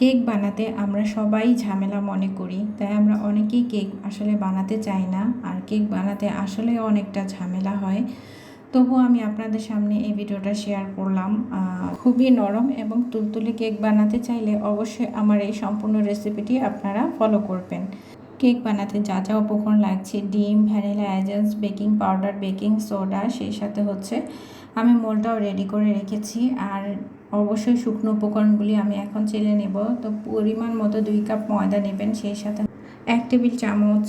Cake বানাতে আমরা সবাই ঝামেলা মনে করি, তাই আমরা অনেকেই কেক আসলে বানাতে চাই না। আর কেক বানাতে আসলে অনেকটা ঝামেলা হয়। তবু আমি আপনাদের সামনে এই ভিডিওটা শেয়ার করলাম। খুবই নরম এবং তুলতুলে কেক বানাতে চাইলে অবশ্যই আমার এই সম্পূর্ণ রেসিপিটি আপনারা ফলো করবেন। কেক বানাতে যা যা উপকরণ লাগছে, ডিম, vanilla essence baking powder, baking soda, সেই সাথে হচ্ছে আমি মোলটাও রেডি করে রেখেছি আর অবশ্যই শুকনো উপকরণগুলি আমি এখন চেলে নেব। তো পরিমাণ মতো দুই কাপ ময়দা নেবেন সেই সাথে। এক টেবিল চামচ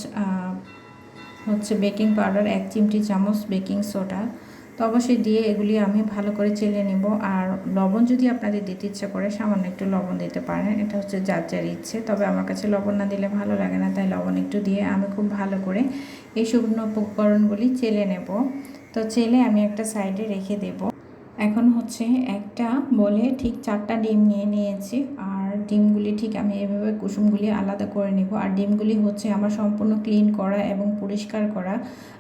হচ্ছে বেকিং পাউডার, এক চিমটি চামচ বেকিং সোডা। তো অবশ্যই দিয়ে এগুলি আমি ভালো করে চেলে নেব। আর লবণ যদি আপনাদের দিতে ইচ্ছে করে, সামান্য একটু লবণ দিতে পারেন। এটা হচ্ছে যার যার ইচ্ছে। তবে আমার কাছে লবণ না দিলে ভালো লাগে না, তাই লবণ একটু দিয়ে আমি খুব ভালো করে এই শুকনো উপকরণগুলি চেলে নেব। তো চেলে আমি একটা সাইডে রেখে দেব। এখন হচ্ছে একটা বলে ঠিক চারটা ডিম নিয়ে নিয়েছি আর ডিমগুলি ঠিক আমি এভাবে কুসুমগুলি আলাদা করে নেব। আর ডিমগুলি হচ্ছে আমার সম্পূর্ণ ক্লিন করা এবং পরিষ্কার করা।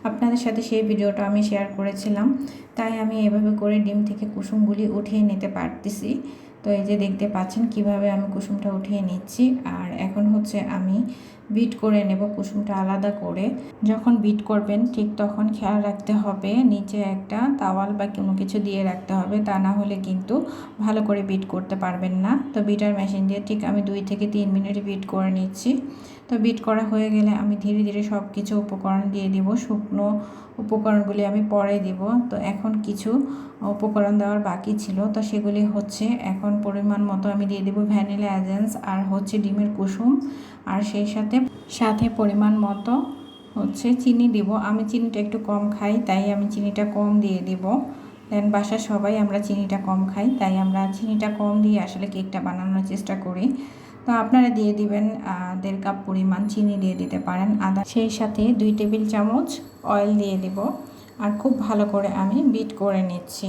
আপনাদের সাথে সেই ভিডিওটা আমি শেয়ার করেছিলাম, তাই আমি এভাবে করে ডিম থেকে কুসুমগুলি উঠিয়ে নিতে পারতেছি। তো এই যে দেখতে পাচ্ছেন কীভাবে আমি কুসুমটা উঠিয়ে নিচ্ছি। আর এখন হচ্ছে আমি বিট করে নেব, কুসুমটা আলাদা করে। যখন বিট করবেন, ঠিক তখন খেয়াল রাখতে হবে, নিচে একটা তাওয়াল বা কোনো কিছু দিয়ে রাখতে হবে, তা না হলে কিন্তু ভালো করে বিট করতে পারবেন না। তো বিটার মেশিন দিয়ে ঠিক আমি দুই থেকে তিন মিনিট বিট করে নিচ্ছি। তো বিট করা হয়ে গেলে আমি ধীরে ধীরে সব কিছু উপকরণ দিয়ে দিব, শুকনো উপকরণগুলি আমি পরে দিব। তো এখন কিছু উপকরণ দেওয়ার বাকি ছিল। তো সেগুলি হচ্ছে, এখন পরিমাণ মতো আমি দিয়ে দেবো ভ্যানিলা এজেন্স আর হচ্ছে ডিমের কুসুম। আর সেই সাথে সাথে পরিমাণ মতো হচ্ছে চিনি দিব। আমি চিনিটা একটু কম খাই, তাই আমি চিনিটা কম দিয়ে দিব। দেন বাসার সবাই আমরা চিনিটা কম খাই, তাই আমরা চিনিটা কম দিয়ে আসলে কেকটা বানানোর চেষ্টা করি। তো আপনারা দিয়ে দিবেন দেড় কাপ পরিমাণ চিনি দিয়ে দিতে পারেন। আদা সেই সাথে দুই টেবিল চামচ অয়েল দিয়ে দিব। আর খুব ভালো করে আমি বিট করে নিচ্ছি।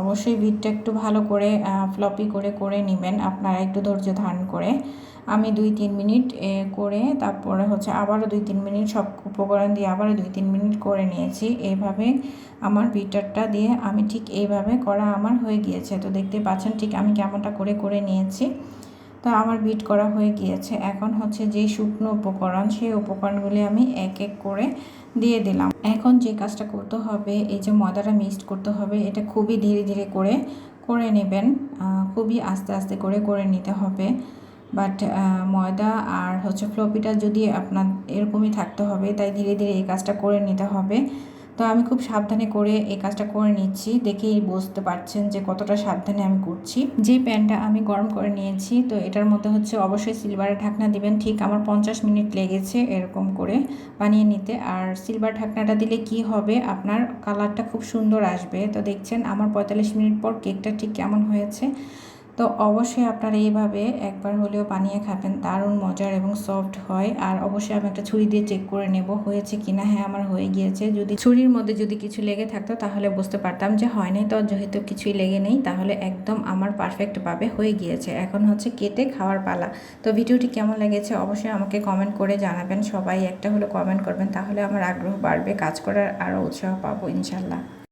অবশ্যই বিটটা একটু ভালো করে ফ্লপি করে করে নেবেন। আপনারা একটু ধৈর্য ধারণ করে আমি দুই তিন মিনিট করে তারপরে হচ্ছে আবারও দুই তিন মিনিট সব উপকরণ দিয়ে আবারও দুই তিন মিনিট করে নিয়েছি। এইভাবে আমার বিটারটা দিয়ে আমি ঠিক এইভাবে করা আমার হয়ে গিয়েছে। তো দেখতে পাচ্ছেন ঠিক আমি কেমনটা করে করে নিয়েছি। তো আমার বিট করা হয়ে গিয়েছে। এখন হচ্ছে যে শুকনো উপকরণ, সেই উপকরণগুলি আমি এক এক করে দিয়ে দিলাম। এখন যে কাজটা করতে হবে, এই যে ময়দাটা মিক্সড করতে হবে, এটা খুবই ধীরে ধীরে করে করে নেবেন। খুবই আস্তে আস্তে করে করে নিতে হবে। বাট ময়দা আর হচ্ছে ফ্লপিটা যদি আপনার এরকমই থাকতে হবে, তাই ধীরে ধীরে এই কাজটা করে নিতে হবে। তো আমি খুব সাবধানে করে এই কাজটা করে নিচ্ছি, দেখেই বুঝতে পারছেন যে কতটা সাবধানে আমি করছি। যে প্যানটা আমি গরম করে নিয়েছি, তো এটার মধ্যে হচ্ছে অবশ্যই সিলভারের ঢাকনা দিবেন। ঠিক আমার পঞ্চাশ মিনিট লেগেছে এরকম করে বানিয়ে নিতে। আর সিলভার ঢাকনাটা দিলে কি হবে, আপনার কালারটা খুব সুন্দর আসবে। তো দেখছেন, আমার পঁয়তাল্লিশ মিনিট পর কেকটা ঠিক কেমন হয়েছে। তো অবশ্যই আপনারা এইভাবে একবার হলেও বানিয়ে খাবেন, দারুণ মজার এবং সফট হয়। আর অবশ্যই আমি একটা ছুরি দিয়ে চেক করে নেব, হয়েছে কি না হ্যাঁ আমার হয়ে গিয়েছে। যদি ছুরির মধ্যে যদি কিছু লেগে থাকতো, তাহলে বুঝতে পারতাম যে হয়নি তো, যেহেতু কিছুই লেগে নেই, তাহলে একদম আমার পারফেক্টভাবে হয়ে গিয়েছে। এখন হচ্ছে কেটে খাওয়ার পালা। তো ভিডিওটি কেমন লেগেছে অবশ্যই আমাকে কমেন্ট করে জানাবেন। সবাই একটা হলো কমেন্ট করবেন, তাহলে আমার আগ্রহ বাড়বে, কাজ করার আরও উৎসাহ পাবো, ইনশাল্লাহ।